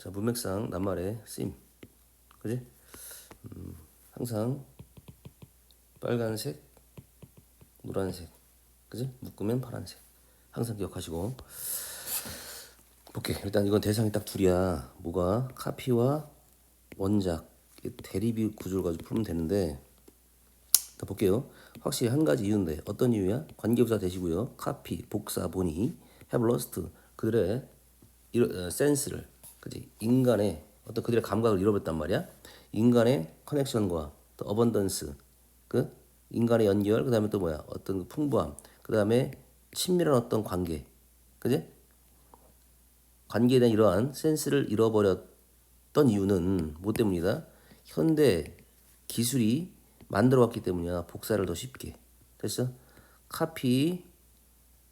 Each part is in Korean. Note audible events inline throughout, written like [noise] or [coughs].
자 문맥상 낱말의 쓰임 그지? 음, 항상 빨간색 노란색. 그지? 묶으면 파란색. 항상 기억하시고. 볼게. 일단 이건 대상이 딱 둘이야. 뭐가? 카피와 원작. 이 대립이 구조를 가지고 풀면 되는데. 자 볼게요. 확실히 한 가지 이유인데. 어떤 이유야? 관계부사 되시고요. 카피 복사 보니 have lost. 그들의 센스를 그지 인간의 어떤 그들의 감각을 잃어버렸단 말이야 인간의 커넥션과 또 어번던스 그 인간의 연결 그 다음에 또 뭐야 어떤 그 풍부함 그 다음에 친밀한 어떤 관계 그지 관계에 대한 이러한 센스를 잃어버렸던 이유는 뭐 때문이다? 현대 기술이 만들어 왔기 때문이야. 복사를 더 쉽게. 됐어? 카피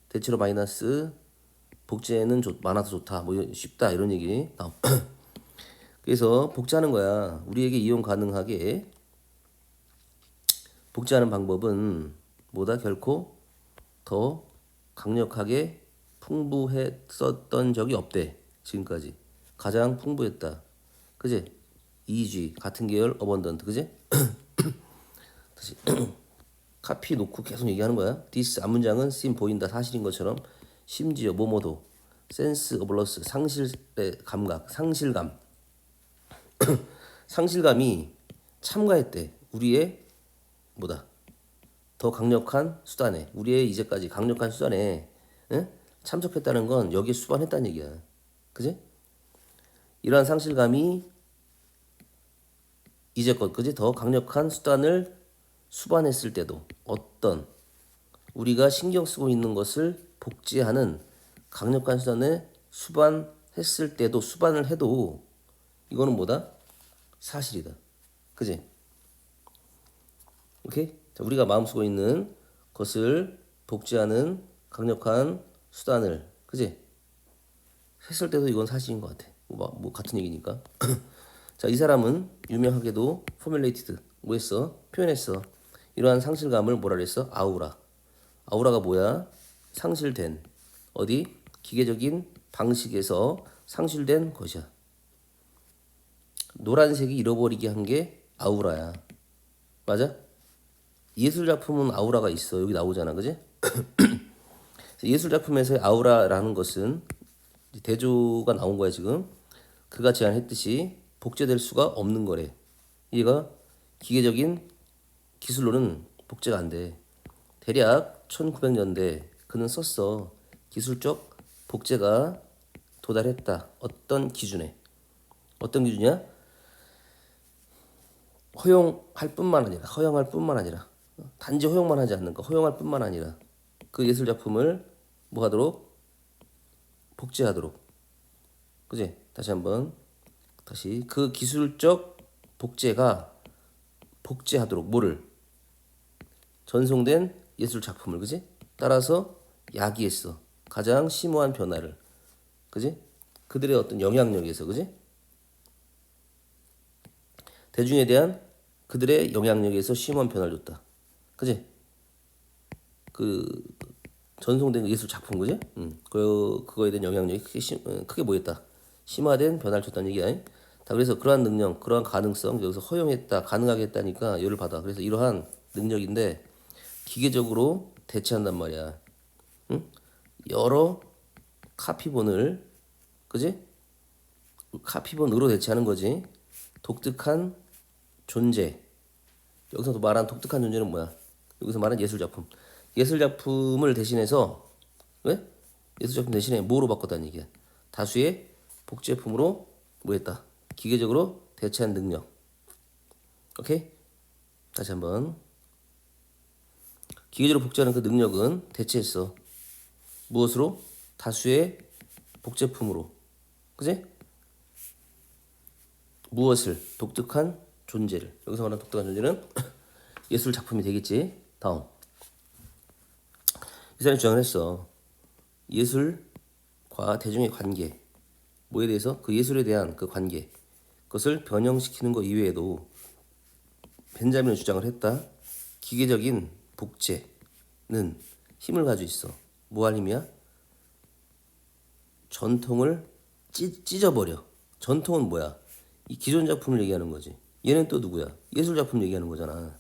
대체로 마이너스 복제는 좋, 많아서 좋다. 뭐 쉽다 이런 얘기. [clears throat] 그래서 복제하는 거야. 우리에게 이용 가능하게. 복제하는 방법은 뭐다? 결코 더 강력하게 풍부했었던 적이 없대 지금까지. 가장 풍부했다. 그지 EG 같은 계열 어번던트 그지 [clears throat] 다시 [clears throat] 카피 놓고 계속 얘기하는 거야. This 앞문장은 씬 보인다 사실인 것처럼 심지어 뭐뭐도 센스 오블러스 상실의 감각 상실감 [clears throat] 상실감이 참가했대 우리의 뭐다 더 강력한 수단에 우리의 이제까지 강력한 수단에 응? 참석했다는 건 여기에 수반했다는 얘기야. 그지? 이러한 상실감이 이제껏 그지 더 강력한 수단을 수반했을 때도 어떤 우리가 신경 쓰고 있는 것을 복제하는 강력한 수단에 수반했을 때도 수반을 해도 이거는 뭐다? 사실이다. 그지? 오케이? 자, 우리가 마음 쓰고 있는 것을 복제하는 강력한 수단을, 그지? 했을 때도 이건 사실인 것 같아. 뭐, 뭐 같은 얘기니까. [clears throat] 자, 이 사람은 유명하게도 포뮬레이티드, 뭐 했어? 표현했어. 이러한 상실감을 뭐라 그랬어? 아우라. 아우라가 뭐야? 상실된. 어디? 기계적인 방식에서 상실된 것이야. 노란색이 잃어버리게 한 게 아우라야. 맞아? 예술 작품은 아우라가 있어. 여기 나오잖아. 그지? [coughs] 예술 작품에서의 아우라라는 것은 대조가 나온 거야, 지금. 그가 제안했듯이 복제될 수가 없는 거래. 얘가 기계적인 기술로는 복제가 안 돼. 대략 1900년대 그는 썼어. 기술적 복제가 도달했다. 어떤 기준에? 어떤 기준이야? 허용할 뿐만 아니라 허용할 뿐만 아니라 단지 허용만 하지 않는 거 허용할 뿐만 아니라 그 예술 작품을 뭐 하도록 복제하도록 그지 다시 한번 다시 그 기술적 복제가 복제하도록 뭐를 전송된 예술 작품을 그지 따라서 야기했어 가장 심오한 변화를 그지 그들의 어떤 영향력에서 그지 대중에 대한 그들의 영향력에서 심한 변화를 줬다. 그지? 그 전송된 그 예술 작품 그지? 음. 그 그거에 대한 영향력이 크게 심, 어, 크게 보였다. 심화된 변화를 줬다는 얘기야. 다 그래서 그러한 능력, 그러한 가능성 여기서 허용했다, 가능하게 했다니까 열을 받아. 그래서 이러한 능력인데 기계적으로 대체한단 말이야. 응? 여러 카피본을 그지? 카피본으로 대체하는 거지. 독특한 존재. 여기서 또 말한 독특한 존재는 뭐야? 여기서 말한 예술 작품. 예술 작품을 대신해서 왜? 예술 작품 대신에 뭐로 바꿨다는 얘기야? 다수의 복제품으로 뭐 했다? 기계적으로 대체한 능력. 오케이? 다시 한번. 기계적으로 복제하는 그 능력은 대체했어. 무엇으로? 다수의 복제품으로. 그지? 무엇을 독특한 존재를 여기서 말하는 독특한 존재는 [clears throat] 예술 작품이 되겠지. 다음 이 사람이 주장을 했어. 예술과 대중의 관계 뭐에 대해서 그 예술에 대한 그 관계 그것을 변형시키는 것 이외에도 벤자민은 주장을 했다. 기계적인 복제는 힘을 가지고 있어. 뭐할 힘이야? 전통을 찢, 찢어버려. 전통은 뭐야? 이 기존 작품을 얘기하는 거지. 얘는 또 누구야? 예술 작품 얘기하는 거잖아.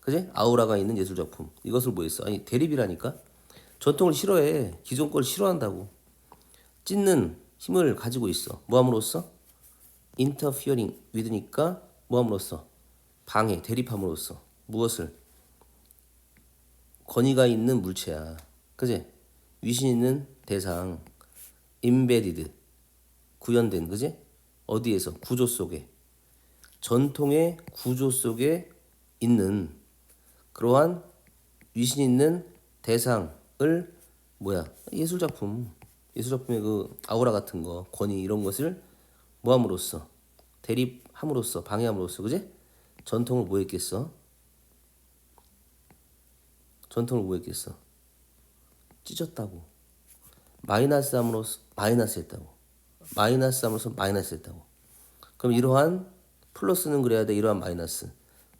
그지? 아우라가 있는 예술 작품. 이것을 뭐 했어? 아니 대립이라니까. 전통을 싫어해. 기존 걸 싫어한다고. 찢는 힘을 가지고 있어. 뭐함으로써? interfering with니까 뭐함으로써? 방해, 대립함으로써. 무엇을? 권위가 있는 물체야. 그지? 위신 있는 대상. embedded. 구현된, 그지? 어디에서? 구조 속에. 전통의 구조 속에 있는 그러한 위신 있는 대상을 뭐야? 예술 작품. 예술 작품의 그 아우라 같은 거, 권위 이런 것을 뭐함으로써 대립함으로써 방해함으로써 그지? 전통을 뭐 했겠어? 전통을 뭐 했겠어? 찢었다고. 마이너스 함으로써 마이너스 했다고. 마이너스 함으로써 마이너스 했다고. 그럼 이러한 플러스는 그래야 돼. 이러한 마이너스.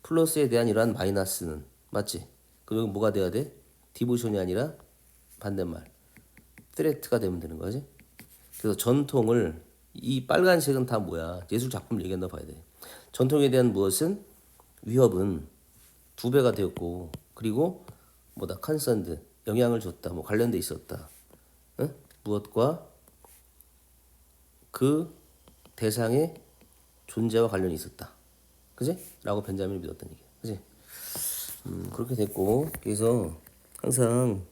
플러스에 대한 이러한 마이너스는 맞지? 그리고 뭐가 돼야 돼? 디보션이 아니라 반대말. 트레트가 되면 되는 거지. 그래서 전통을 이 빨간색은 다 뭐야? 예술 작품 얘기한다 봐야 돼. 전통에 대한 무엇은 위협은 두 배가 되었고 그리고 뭐다 컨선드 영향을 줬다. 뭐 관련돼 있었다. 응? 무엇과 그 대상의 존재와 관련이 있었다. 그지? 라고 벤자민이 믿었던 얘기야. 그지? 음, 그렇게 됐고, 그래서 항상,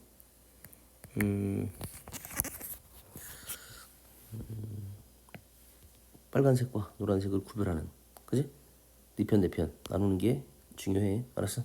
음, 음, 빨간색과 노란색을 구별하는, 그지? 네 편, 내편 나누는 게 중요해. 알았어?